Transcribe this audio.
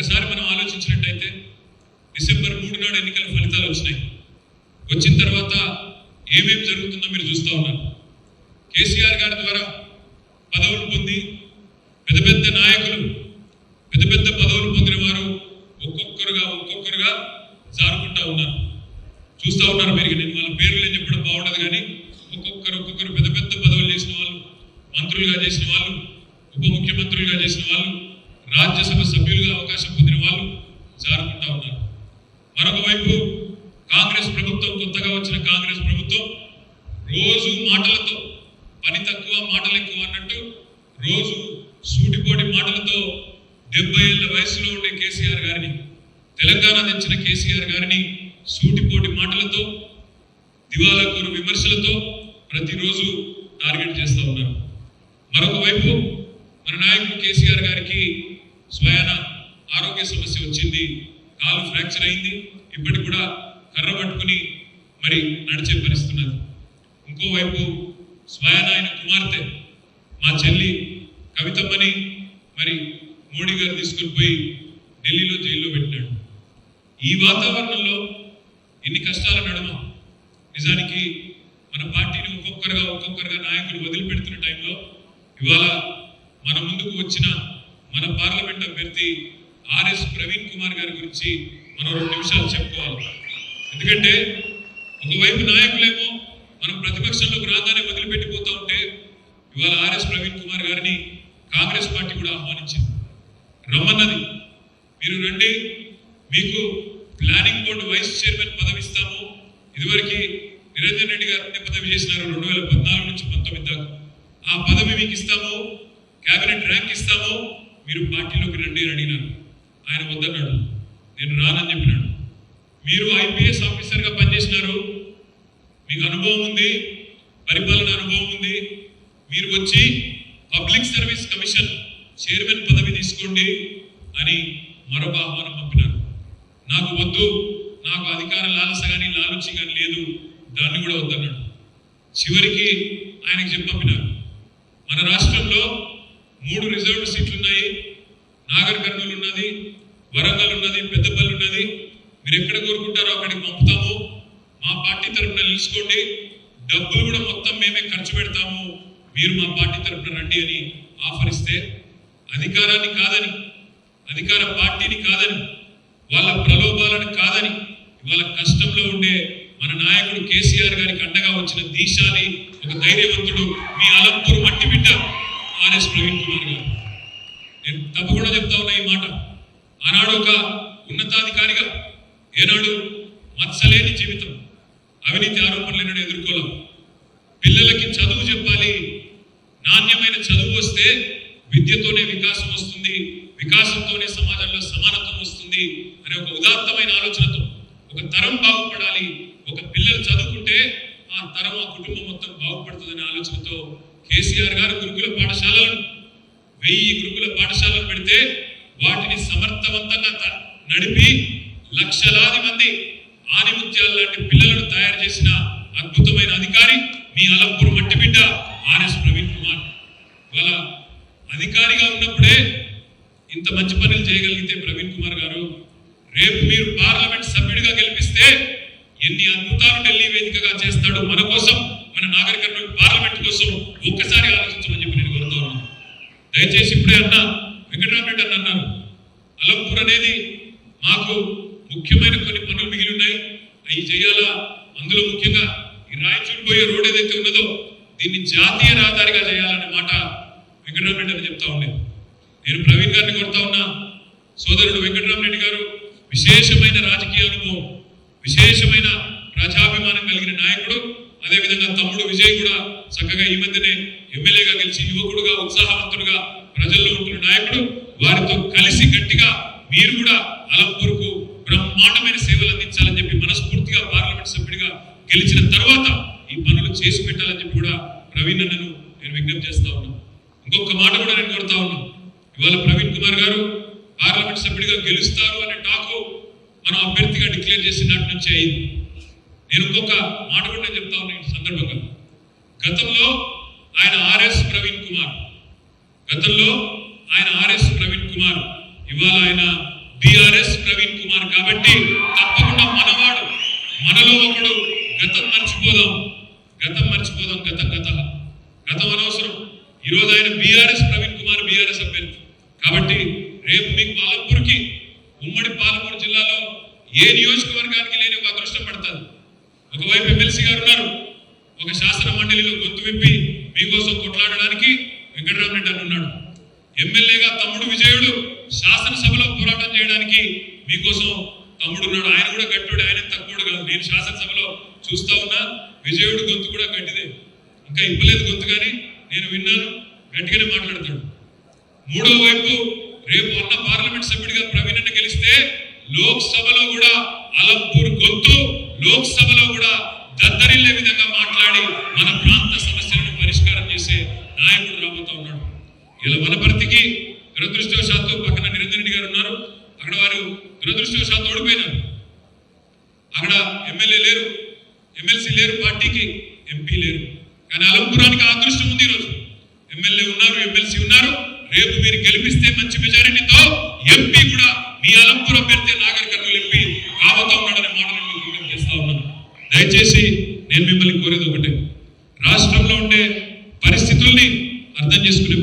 ఒకసారి మనం ఆలోచించినట్టయితే డిసెంబర్ మూడు నాడు ఎన్నికల ఫలితాలు వచ్చినాయి. వచ్చిన తర్వాత ఏమేమి జరుగుతుందో మీరు చూస్తూ ఉన్నారు. కేసీఆర్ గారి ద్వారా పదవులు పొంది పెద్ద పెద్ద నాయకులు పెద్ద పెద్ద పదవులు పొందిన వారు ఒక్కొక్కరుగా ఒక్కొక్కరుగా జారుకుంటా ఉన్నారు. చూస్తూ ఉన్నారు మీరు నేను వాళ్ళ పేర్లు నేను చెప్పడం బాగుండదు కానీ ఒక్కొక్కరు ఒక్కొక్కరు పెద్ద పెద్ద పదవులు చేసిన వాళ్ళు మంత్రులుగా చేసిన వాళ్ళు ఉప ముఖ్యమంత్రులుగా చేసిన వాళ్ళు రాజ్యసభ సభ్యులుగా అవకాశం పొందిన వాళ్ళు జారుకుంటా ఉన్నారు. మరొక వైపు కాంగ్రెస్ ప్రభుత్వం కొత్తగా వచ్చిన కాంగ్రెస్ ప్రభుత్వం రోజు మాటలతో పని తక్కువ మాటలు ఎక్కువ అన్నట్టు రోజు సూటిపోటి మాటలతో డెబ్బై ఏళ్ళ వయసులో ఉండే కేసీఆర్ గారిని తెలంగాణ తెచ్చిన కేసీఆర్ గారిని సూటిపోటి మాటలతో దివాలాకోరు విమర్శలతో ప్రతిరోజు టార్గెట్ చేస్తూ ఉన్నారు. మరొక వైపు మన నాయకుడు కేసీఆర్ గారికి స్వయాన ఆరోగ్య సమస్య వచ్చింది కాలు ఫ్రాక్చర్ అయింది ఇప్పటికి కూడా కర్ర పట్టుకుని మరి నడిచే పరిస్థితి ఉన్నది. ఇంకోవైపు స్వయాన ఆయన కుమార్తె మా చెల్లి కవితమ్మని మరి మోడీ గారు తీసుకుని పోయి ఢిల్లీలో జైల్లో పెట్టినాడు. ఈ వాతావరణంలో ఎన్ని కష్టాల నడుమ నిజానికి మన పార్టీని ఒక్కొక్కరుగా ఒక్కొక్కరుగా నాయకులు వదిలిపెడుతున్న టైంలో ఇవాళ మన ముందుకు వచ్చిన మన పార్లమెంట్ అభ్యర్థి ఆర్ఎస్ ప్రవీణ్ కుమార్ గారి గురించి మనం రెండు నిమిషాలు చెప్పుకోవాలి. ఎందుకంటే ఒకవైపు నాయకులేమో మనం ప్రతిపక్షంలోకి రాగానే వదిలిపెట్టిపోతూ ఉంటే ఇవాళ ఆర్ఎస్ ప్రవీణ్ కుమార్ గారిని కాంగ్రెస్ పార్టీ కూడా ఆహ్వానించింది. రమ్మన్నది. మీరు రండి. మీకు ప్లానింగ్ బోర్డు వైస్ చైర్మన్ పదవి ఇస్తాము. ఇదివరకు నిరంజన్ రెడ్డి గారు పదవి చేసినారు రెండు వేల పద్నాలుగు నుంచి పంతొమ్మిది దాకా. ఆ పదవి మీకు ఇస్తాము. క్యాబినెట్ ర్యాంక్ ఇస్తామో మీరు పార్టీలోకి రండి అని అడిగినారు. ఆయన వద్దన్నాడు. నేను రానని చెప్పినాడు. మీరు ఐపీఎస్ ఆఫీసర్గా పనిచేసినారు. మీకు అనుభవం ఉంది పరిపాలన అనుభవం ఉంది. మీరు వచ్చి పబ్లిక్ సర్వీస్ కమిషన్ చైర్మన్ పదవి తీసుకోండి అని మరొక ఆహ్వానం పంపినారు. నాకు వద్దు నాకు అధికార లాలస కానీ లాలుచి కానీ లేదు. దాన్ని కూడా వద్దన్నాడు. చివరికి ఆయనకి చెప్పినారు పంపినారు. మన రాష్ట్రంలో మూడు రిజర్వ్డ్ సీట్లు ఉన్నాయి. నాగర్ కర్నూలు ఉన్నది వరంగల్ ఉన్నది పెద్దపల్లి ఉన్నది. మీరు ఎక్కడ కోరుకుంటారో అక్కడికి పంపుతాము. మా పార్టీ తరఫున నిలుచుకోండి. డబ్బులు కూడా మొత్తం మేమే ఖర్చు పెడతాము. మీరు మా పార్టీ తరఫున రండి అని ఆఫర్ ఇస్తే అధికారాన్ని కాదని అధికార పార్టీని కాదని వాళ్ళ ప్రలోభాలను కాదని ఇవాళ కష్టంలో ఉండే మన నాయకుడు కేసీఆర్ గారికి అండగా వచ్చిన దీశాలి ఒక ధైర్యవంతుడు మీ అలంపూర్ మట్టి బిడ్డ ఆర్ఎస్ ప్రవీణ్ కుమార్ గారు. నేను తప్పకుండా చెప్తా ఉన్నా ఈ మాట. ఆనాడు ఒక ఉన్నతాధికారిగా ఏనాడు మత్సలేని జీవితం అవినీతి ఆరోపణలు ఎన్నడూ ఎదుర్కోలేం. పిల్లలకి చదువు చెప్పాలి. నాణ్యమైన చదువు వస్తే విద్యతోనే వికాసం వస్తుంది వికాసంతోనే సమాజంలో సమానత్వం వస్తుంది అనే ఒక ఉదాత్తమైన ఆలోచనతో ఒక తరం బాగుపడాలి. ఒక పిల్లలు చదువుకుంటే ఆ తరం ఆ కుటుంబం మొత్తం బాగుపడుతుందనే ఆలోచనతో కేసీఆర్ గారు గురుకుల పాఠశాలలను వెయ్యి గురుకుల పాఠశాలలు పెడితే వాటిని సమర్థవంతంగా నడిపి లక్షలాది మంది ఆనిముత్యాల లాంటి పిల్లలను తయారు చేసిన అద్భుతమైన అధికారి మీ అలంపూర్ మట్టి బిడ్డ ఆర్ఎస్ ప్రవీణ్ కుమార్. ఇవాళ అధికారిగా ఉన్నప్పుడే ఇంత మంచి పనులు చేయగలిగితే ప్రవీణ్ కుమార్ గారు రేపు మీరు పార్లమెంట్ ఎన్ని అద్భుతాలు ఢిల్లీ వేదికగా చేస్తాడో మన కోసం మన నాగరిక పార్లమెంట్ కోసం ఒక్కసారి ఆలోచించమని చెప్పి నేను కోరుతా ఉన్నాను. దయచేసి ఇప్పుడే అన్న వెంకటరామరెడ్డి అన్న అన్నారు అలంపూర్ అనేది మాకు ముఖ్యమైన కొన్ని పనులు మిగిలి ఉన్నాయి అవి చేయాలా? అందులో ముఖ్యంగా ఈ రాయచూరు పోయే రోడ్ ఏదైతే ఉన్నదో దీన్ని జాతీయ రహదారిగా చేయాలనే మాట వెంకటరామరెడ్డి అని చెప్తా ఉండేది నేను ప్రవీణ్ గారిని కొడతా ఉన్నా. సోదరుడు వెంకటరామరెడ్డి గారు విశేషమైన రాజకీయ అనుభవం. విశేషమైన ప్రజాభిమానం కలిగిన నాయకుడు అదేవిధంగా తమ్ముడు విజయ్ కూడా చక్కగా ఈ మధ్యనే ఎమ్మెల్యేగా గెలిచి యువకుడుగా ఉత్సాహవంతుడుగా ప్రజల్లో ఉంటున్న నాయకుడు. వారితో కలిసి గట్టిగా మీరు కూడా అలంపూర్కు బ్రహ్మాండమైన సేవలు అందించాలని చెప్పి మనస్ఫూర్తిగా పార్లమెంట్ సభ్యుడిగా గెలిచిన తర్వాత ఈ పనులు చేసి పెట్టాలని చెప్పి కూడా ప్రవీణ్ అన్నను నేను విజ్ఞప్తి చేస్తా ఉన్నాను. ఇంకొక మాట కూడా నేను కోరుతా ఉన్నాను. ఇవాళ ప్రవీణ్ కుమార్ గారు పార్లమెంట్ సభ్యుడిగా గెలుస్తారు అని మనం అభ్యర్థిగా డిక్లేర్ చేసిన నాటి నుంచి అయింది. నేను ఇంకొక మాట కూడా నేను చెప్తా ఉన్నాను సందర్భంగా. గతంలో ఆయన ఆర్ఎస్ ప్రవీణ్ కుమార్. గతంలో ఆయన ఆర్ఎస్ ప్రవీణ్ కుమార్. ఇవాళ ఆయన బిఆర్ఎస్ ప్రవీణ్ కుమార్ కాబట్టి తప్పకుండా మనవాడు. మనలో ఒకడు గతం మర్చిపోదాం. గతం మర్చిపోదాం గతం గత. గతం అనవసరం. ఈరోజు ఆయన బీఆర్ఎస్ ప్రవీణ్ కుమార్ బీఆర్ఎస్ అభ్యర్థి. కాబట్టి రేపు మీకు పాలంపూర్కి ఉమ్మడి పాలమూరు జిల్లాలో ఏ నియోజకవర్గానికి లేని ఒక అదృష్టం పడుతుంది. ఒకవైపు ఎమ్మెల్సీ గారు ఉన్నారు ఒక శాసన మండలిలో గొంతు విప్పి మీకోసం కొట్లాడడానికి వెంకటరామరెడ్డి అని ఉన్నాడు. ఎమ్మెల్యేగా తమ్ముడు విజయుడు శాసనసభలో పోరాటం చేయడానికి మీకోసం తమ్ముడు ఉన్నాడు. ఆయన కూడా గట్టుడు ఆయన తక్కువడు కాదు. నేను శాసనసభలో చూస్తా ఉన్నా విజయుడు గొంతు కూడా గట్టిదే. ఇంకా ఇవ్వలేదు గొంతు కానీ నేను విన్నాను గట్టిగానే మాట్లాడతాడు. మూడో వైపు రేపు అన్న పార్లమెంట్ సభ్యుడిగా ప్రవీణ్ అన్న గెలిస్తే లోక్సభలో కూడా అలంపూర్ గొంతు లోక్సభలో కూడా దద్దరిల్లే విధంగా మాట్లాడి మన ప్రాంత సమస్యలను పరిష్కారం చేసే నాయకుడు రాబోతా ఉన్నాడు. ఇలా వనపర్తికి దురదృష్టవశాత్తు పక్కన నిరంజన్ రెడ్డి గారు ఉన్నారు. అక్కడ వారు దురదృష్టవశాత్తు ఓడిపోయినారు. అక్కడ ఎమ్మెల్యే లేరు ఎమ్మెల్సీ లేరు పార్టీకి ఎంపీ లేరు. కానీ అలంపురానికి అదృష్టం ఉంది ఈరోజు. ఎమ్మెల్యే ఉన్నారు ఎమ్మెల్సీ ఉన్నారు. రేపు మీరు గెలిపిస్తే మంచి మెజారిటీతో ఎంపీ కూడా మీ అలంపూర్ అభ్యర్థి నాగర్ కర్నూలు ఎంపీ కాబోతా ఉన్నాడనే మాట నేను మీకు విజ్ఞప్తి చేస్తా ఉన్నాను దయచేసి నేను మిమ్మల్ని కోరేది ఒకటే. రాష్ట్రంలో ఉండే పరిస్థితుల్ని అర్థం చేసుకునే